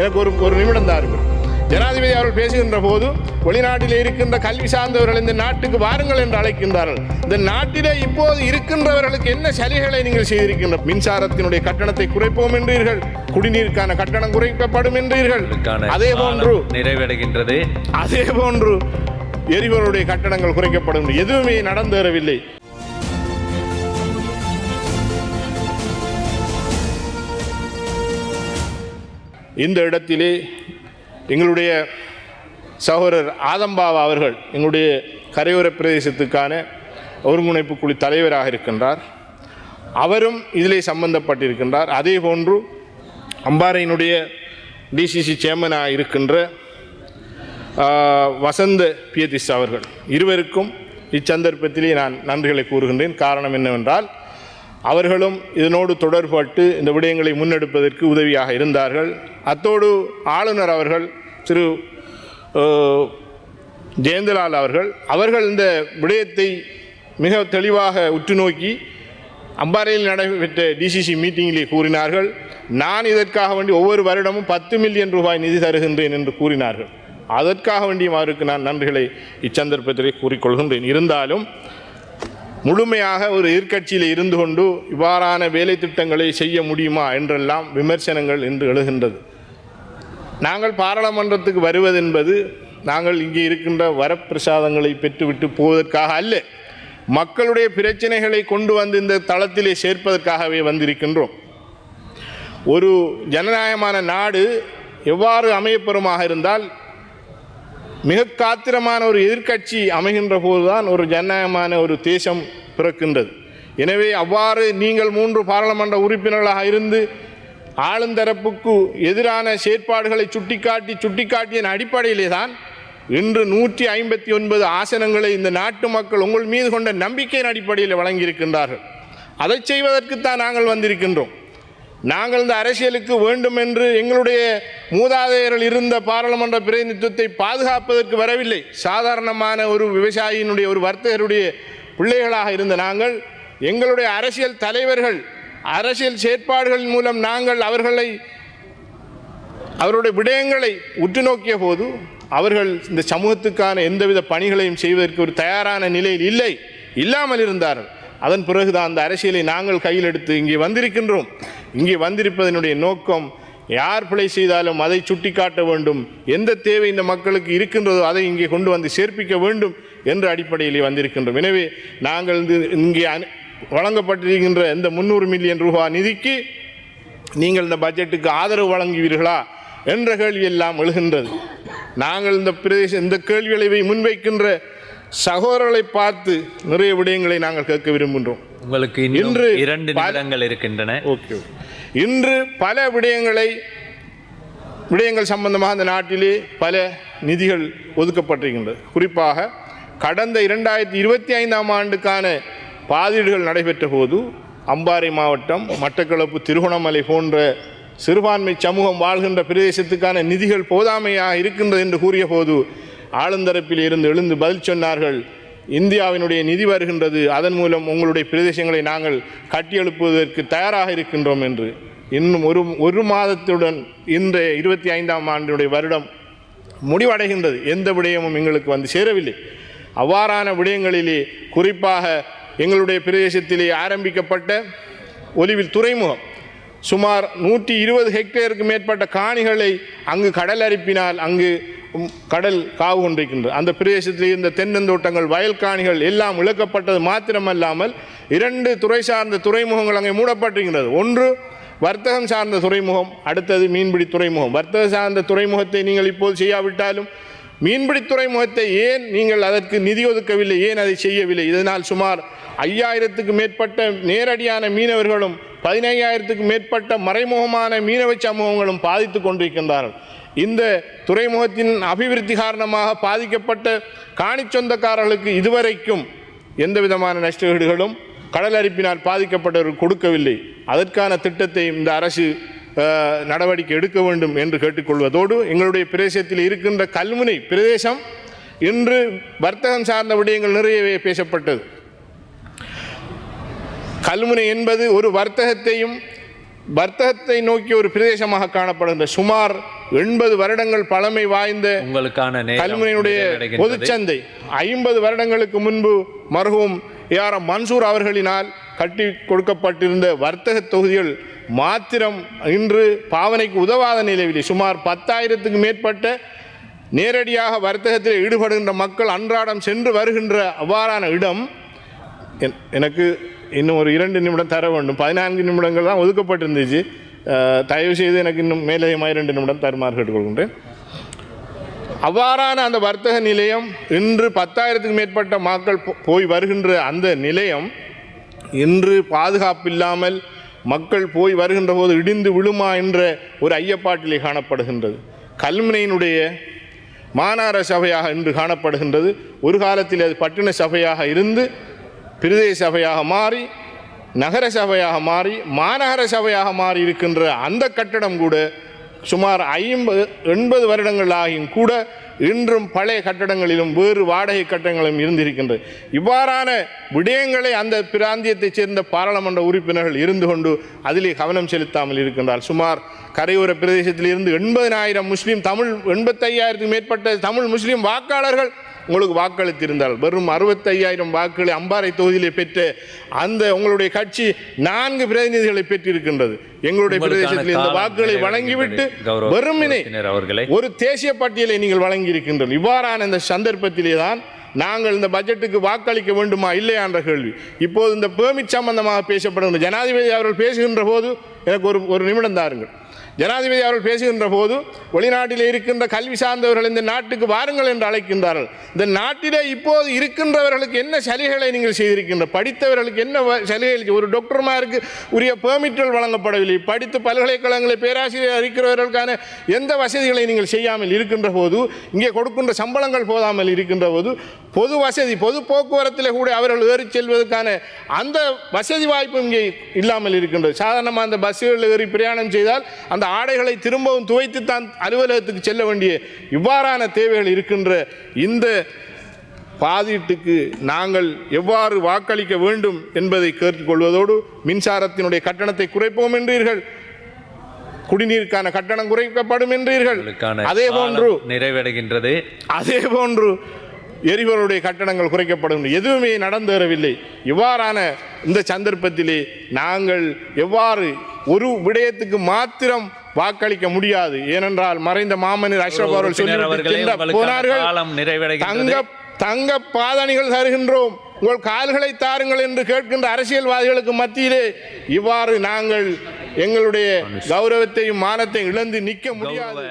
எனக்கு ஒரு ஒரு நிமிடம் தாருங்கள் ஜனாதிபதி அவர்கள் பேசுகின்ற போது வெளிநாட்டில் இருக்கின்ற கல்வி சார்ந்தவர்கள் இந்த நாட்டுக்கு வாருங்கள் என்று அழைக்கின்றார்கள். இந்த நாட்டிலே இப்போது இருக்கின்றவர்களுக்கு என்ன சலுகைகளை நீங்கள் செய்திருக்கின்ற மின்சாரத்தினுடைய கட்டணத்தை குறைப்போம் என்றீர்கள் குடிநீருக்கான கட்டணம் குறைக்கப்படும் என்றீர்கள். அதே போன்று நிறைவடைகின்றது. அதே போன்று எரிபொருளுடைய கட்டணங்கள் குறைக்கப்படும். எதுவுமே நடந்தேறவில்லை. இந்த இடத்திலே எங்களுடைய சகோதரர் ஆதம்பாவா அவர்கள் எங்களுடைய கரையோர பிரதேசத்துக்கான ஒருங்கிணைப்பு குழு தலைவராக இருக்கின்றார். அவரும் இதிலே சம்பந்தப்பட்டிருக்கின்றார். அதே போன்று அம்பாறையினுடைய டிசிசி சேர்மனாக இருக்கின்ற வசந்த பியதிஸ் அவர்கள் இருவருக்கும் இச்சந்தர்ப்பத்திலே நான் நன்றிகளை கூறுகின்றேன். காரணம் என்னவென்றால் அவர்களும் இதனோடு தொடர்பட்டு இந்த விடயங்களை முன்னெடுப்பதற்கு உதவியாக இருந்தார்கள். அத்தோடு ஆளுநர் அவர்கள் திரு ஜெயந்தலால் அவர்கள் அவர்கள் இந்த விடயத்தை மிக தெளிவாக உற்று நோக்கி அம்பாறையில் நடைபெற்ற டிசிசி மீட்டிங்கிலே கூறினார்கள். நான் இதற்காக வேண்டி ஒவ்வொரு வருடமும் பத்து மில்லியன் ரூபாய் நிதி தருகின்றேன் என்று கூறினார்கள். அதற்காக வேண்டியும் அவருக்கு நான் நன்றிகளை இச்சந்தர்ப்பத்திலே கூறிக்கொள்கின்றேன். இருந்தாலும் முழுமையாக ஒரு எதிர்கட்சியில் இருந்து கொண்டு இவ்வாறான வேலை திட்டங்களை செய்ய முடியுமா என்றெல்லாம் விமர்சனங்கள் என்று எழுகின்றது. நாங்கள் பாராளுமன்றத்துக்கு வருவதென்பது நாங்கள் இங்கே இருக்கின்ற வரப்பிரசாதங்களை பெற்றுவிட்டு போவதற்காக அல்ல மக்களுடைய பிரச்சனைகளை கொண்டு வந்து இந்த தளத்திலே சேர்ப்பதற்காகவே வந்திருக்கின்றோம். ஒரு ஜனநாயகமான நாடு எவ்வாறு அமையப்பெறுமாக இருந்தால் மிக காத்திரமான ஒரு எதிர்க்கட்சி அமைகின்ற போதுதான் ஒரு ஜனநாயகமான ஒரு தேசம் பிறக்கின்றது. எனவே அவ்வாறு நீங்கள் மூன்று பாராளுமன்ற உறுப்பினர்களாக இருந்து ஆளுந்தரப்புக்கு எதிரான செயற்பாடுகளை சுட்டிக்காட்டி சுட்டிக்காட்டியின் அடிப்படையிலே தான் இன்று நூற்றி ஐம்பத்தி ஒன்பது ஆசனங்களை இந்த நாட்டு மக்கள் உங்கள் மீது கொண்ட நம்பிக்கையின் அடிப்படையில் வழங்கியிருக்கின்றார்கள். அதை செய்வதற்குத்தான் நாங்கள் வந்திருக்கின்றோம். நாங்கள் இந்த அரசியலுக்கு வேண்டும் என்று எங்களுடைய மூதாதையர்கள் இருந்த பாராளுமன்ற பிரதிநிதித்துவத்தை பாதுகாப்பதற்கு வரவில்லை. சாதாரணமான ஒரு விவசாயியினுடைய ஒரு வர்த்தகருடைய பிள்ளைகளாக இருந்த நாங்கள் எங்களுடைய அரசியல் தலைவர்கள் அரசியல் செயற்பாடுகளின் மூலம் நாங்கள் அவர்களை அவருடைய விடயங்களை உற்று நோக்கிய போது அவர்கள் இந்த சமூகத்துக்கான எந்தவித பணிகளையும் செய்வதற்கு ஒரு தயாரான நிலையில் இல்லை. இல்லாமல் இருந்தார்கள். அதன் பிறகுதான் அந்த அரசியலை நாங்கள் கையில் எடுத்து இங்கே வந்திருக்கின்றோம். இங்கே வந்திருப்பதனுடைய நோக்கம் யார் பிழை செய்தாலும் அதை சுட்டிக்காட்ட வேண்டும். எந்த தேவை இந்த மக்களுக்கு இருக்கின்றதோ அதை இங்கே கொண்டு வந்து சேர்ப்பிக்க வேண்டும் என்ற அடிப்படையிலே வந்திருக்கின்றோம். எனவே நாங்கள் இந்த இங்கே அனு- வழங்கப்பட்டிருக்கின்ற இந்த முந்நூறு மில்லியன் ரூபா நிதிக்கு நீங்கள் இந்த பட்ஜெட்டுக்கு ஆதரவு வழங்குவீர்களா என்ற கேள்வி எல்லாம் எழுகின்றது. நாங்கள் இந்த பிரதேச இந்த கேள்விகளை முன்வைக்கின்ற சகோதரர்களை பார்த்து நிறைய விடயங்களை நாங்கள் கேட்க விரும்புகின்றோம். உங்களுக்கு இன்று இரண்டு நிமிடங்கள் இருக்கின்றன. ஓகே. இன்று பல விடயங்களை விடயங்கள் சம்பந்தமாக இந்த நாட்டிலே பல நிதிகள் ஒதுக்கப்பட்டிருக்கின்றது. குறிப்பாக கடந்த இரண்டாயிரத்தி இருபத்தி ஐந்தாம் ஆண்டுக்கான பாதீடுகள் நடைபெற்ற போது அம்பாறை மாவட்டம் மட்டக்களப்பு திருகோணமலை போன்ற சிறுபான்மை சமூகம் வாழ்கின்ற பிரதேசத்துக்கான நிதிகள் போதாமையாக இருக்கின்றது என்று கூறிய போது ஆளுந்தரப்பில் இருந்து எழுந்து பதில் சொன்னார்கள். இந்தியாவினுடைய நிதி வருகின்றது. அதன் மூலம் உங்களுடைய பிரதேசங்களை நாங்கள் கட்டியெழுப்புவதற்கு தயாராக இருக்கின்றோம் என்று. இன்னும் ஒரு ஒரு மாதத்துடன் இன்றைய இருபத்தி ஐந்தாம் ஆண்டினுடைய வருடம் முடிவடைகின்றது. எந்த விடயமும் எங்களுக்கு வந்து சேரவில்லை. அவ்வாறான விடயங்களிலே குறிப்பாக எங்களுடைய பிரதேசத்திலே ஆரம்பிக்கப்பட்ட ஒலிவில் துறைமுகம். சுமார் நூற்றி இருபது ஹெக்டேருக்கு மேற்பட்ட காணிகளை அங்கு கடல் அரிப்பினால் அங்கு கடல் காவு கொண்டிருக்கின்றது அந்த பிரதேசத்தில் இருந்த தென்னந்தோட்டங்கள் வயல்காணிகள் எல்லாம் இழக்கப்பட்டது மாத்திரமல்லாமல் இரண்டு துறை சார்ந்த துறைமுகங்கள் அங்கே மூடப்பட்டிருக்கின்றது. ஒன்று வர்த்தகம் சார்ந்த துறைமுகம் அடுத்தது மீன்பிடி துறைமுகம். வர்த்தக சார்ந்த துறைமுகத்தை நீங்கள் இப்போது செய்யாவிட்டாலும் மீன்பிடி துறைமுகத்தை ஏன் நீங்கள் அதற்கு நிதி ஒதுக்கவில்லை ஏன் அதை செய்யவில்லை? இதனால் சுமார் ஐயாயிரத்துக்கு மேற்பட்ட நேரடியான மீனவர்களும் பதினையாயிரத்துக்கு மேற்பட்ட மறைமுகமான மீனவ சமூகங்களும் பாதித்து கொண்டிருக்கின்றார்கள். இந்த துறைமுகத்தின் அபிவிருத்தி காரணமாக பாதிக்கப்பட்ட காணி சொந்தக்காரர்களுக்கு இதுவரைக்கும் எந்த விதமான நஷ்டஈடுகளும் கடல் அரிப்பினால் பாதிக்கப்பட்டவர்கள் கொடுக்கவில்லை. அதற்கான திட்டத்தை இந்த அரசு நடவடிக்கை எடுக்க வேண்டும் என்று கேட்டுக்கொள்வதோடு எங்களுடைய பிரதேசத்தில் இருக்கின்ற கல்முனை பிரதேசம் இன்று வர்த்தகம் சார்ந்த விடயங்கள் நிறையவே பேசப்பட்டது. கல்முனை என்பது ஒரு வர்த்தகத்தையும் வர்த்தகத்தை நோக்கிய ஒரு பிரதேசமாக காணப்படுகின்ற சுமார் எண்பது வருடங்கள் பழமை வாய்ந்த உங்களுக்கான கல்முனையினுடைய. பொதுச்சந்தை ஐம்பது வருடங்களுக்கு முன்பு மருகும் ஏஆர் மன்சூர் அவர்களினால் கட்டி கொடுக்கப்பட்டிருந்த வர்த்தக தொகுதிகள் மாத்திரம் இன்று பாவனைக்கு உதவாத நிலையில் சுமார் பத்தாயிரத்துக்கு மேற்பட்ட நேரடியாக வர்த்தகத்தில் ஈடுபடுகின்ற மக்கள் அன்றாடம் சென்று வருகின்ற அவ்வாறான இடம் என்- எனக்கு இன்னும் ஒரு இரண்டு நிமிடம் தர வேண்டும். பதினான்கு நிமிடங்கள் தான் ஒதுக்கப்பட்டிருந்துச்சு. தயவு செய்து எனக்கு இன்னும் மேலதிகமாக இரண்டு நிமிடம் தருமாறு கேட்டுக்கொள்கின்றேன். அவ்வாறான அந்த வர்த்தக நிலையம் இன்று பத்தாயிரத்துக்கு மேற்பட்ட மக்கள் போ- போய் வருகின்ற அந்த நிலையம் இன்று பாதுகாப்பில்லாமல் மக்கள் போய் வருகின்ற போது இடிந்து விழுமா என்ற ஒரு ஐயப்பாட்டிலே காணப்படுகின்றது. கல்முனையினுடைய மாநகர சபையாக இன்று காணப்படுகின்றது. ஒரு காலத்தில் அது பட்டின சபையாக இருந்து பிரதேச சபையாக மாறி நகர சபையாக மாறி மாநகர சபையாக மாறி இருக்கின்ற அந்த கட்டடம் கூட சுமார் ஐம்பது எண்பது வருடங்கள் ஆகியும் கூட இன்றும் பழைய கட்டடங்களிலும் வேறு வாடகை கட்டடங்களும் இருந்திருக்கின்றது. இவ்வாறான விடயங்களை அந்த பிராந்தியத்தைச் சேர்ந்த பாராளுமன்ற உறுப்பினர்கள் இருந்து கொண்டு அதிலே கவனம் செலுத்தாமல் இருக்கின்றார் சுமார் கரையோர பிரதேசத்தில் இருந்து எண்பதினாயிரம் முஸ்லீம் தமிழ் எண்பத்தையாயிரத்துக்கு மேற்பட்ட தமிழ் முஸ்லீம் வாக்காளர்கள் உங்களுக்கு வாக்களித்திருந்தால். வெறும் அறுபத்தையாயிரம் வாக்குகளை அம்பாறை தொகுதியிலே பெற்ற அந்த உங்களுடைய கட்சி நான்கு பிரதிநிதிகளை பெற்றிருக்கின்றது. எங்களுடைய பிரதேசத்தில் இந்த வாக்குகளை. வழங்கிவிட்டு கௌரவ வெறுமினை ஒரு தேசிய பட்டியலை நீங்கள் வழங்கியிருக்கின்றனர் இவ்வாறான இந்த சந்தர்ப்பத்திலே தான் நாங்கள் இந்த பட்ஜெட்டுக்கு வாக்களிக்க வேண்டுமா இல்லையா என்ற கேள்வி. இப்போது இந்த பெர்மிட் சம்பந்தமாக பேசப்படுகின்ற ஜனாதிபதி அவர்கள் பேசுகின்ற போது எனக்கு ஒரு ஒரு நிமிடம் தாருங்கள். ஜனாதிபதி அவர்கள் பேசுகின்ற போது வெளிநாட்டில் இருக்கின்ற கல்வி சார்ந்தவர்கள் இந்த நாட்டுக்கு வாருங்கள் என்று அழைக்கின்றார்கள். இந்த நாட்டிலே இப்போது இருக்கின்றவர்களுக்கு என்ன சலுகைகளை நீங்கள் செய்திருக்கின்ற படித்தவர்களுக்கு என்ன வ- சலுகைகள் ஒரு டாக்டர்மாருக்கு உரிய பெர்மிட்கள் வழங்கப்படவில்லை. படித்து பல்கலைக்கழகங்களில் பேராசிரியர் இருக்கிறவர்களுக்கான எந்த வசதிகளை நீங்கள் செய்யாமல் இருக்கின்ற போது இங்கே கொடுக்கின்ற சம்பளங்கள் போதாமல் இருக்கின்ற போது பொது வசதி பொது போக்குவரத்தில் கூட அவர்கள் ஏறி செல்வதற்கான அந்த வசதி வாய்ப்பும் இங்கே இல்லாமல் இருக்கின்றது. சாதாரணமாக அந்த பஸ்ஸுகளில் ஏறி பிரயாணம் செய்தால் அந்த ஆடைகளை திரும்பவும் துவைத்து தான் அலுவலகத்துக்கு செல்ல வேண்டிய இவ்வாறான தேவைகள் இருக்கின்ற இந்த பாதீட்டுக்கு நாங்கள் எவ்வாறு வாக்களிக்க வேண்டும் என்பதை கேட்டுக்கொள்வதோடு மின்சாரத்தினுடைய கட்டணத்தை குறைப்போம் என்றீர்கள். குடிநீருக்கான கட்டணம் குறைக்கப்படும் என்றீர்கள். அதே போன்று நிறைவடைகின்றது. அதே போன்று எரிபொருளுடைய கட்டணங்கள் குறைக்கப்படும். எதுவுமே நடந்தேறவில்லை. இவ்வாறான இந்த சந்தர்ப்பத்திலே நாங்கள் எவ்வாறு ஒரு விடயத்துக்கு மாத்திரம் வாக்களிக்க முடியாது. ஏனென்றால் மறைந்த மாமனிதர் அஷ்ரப் அவர்கள் போனார்கள். தங்க தங்க பாதணிகள் தருகின்றோம். உங்கள் கால்களை தாருங்கள் என்று கேட்கின்ற அரசியல்வாதிகளுக்கு மத்தியிலே இவ்வாறு நாங்கள் எங்களுடைய கௌரவத்தையும் மானத்தையும் இழந்து நிற்க முடியாது.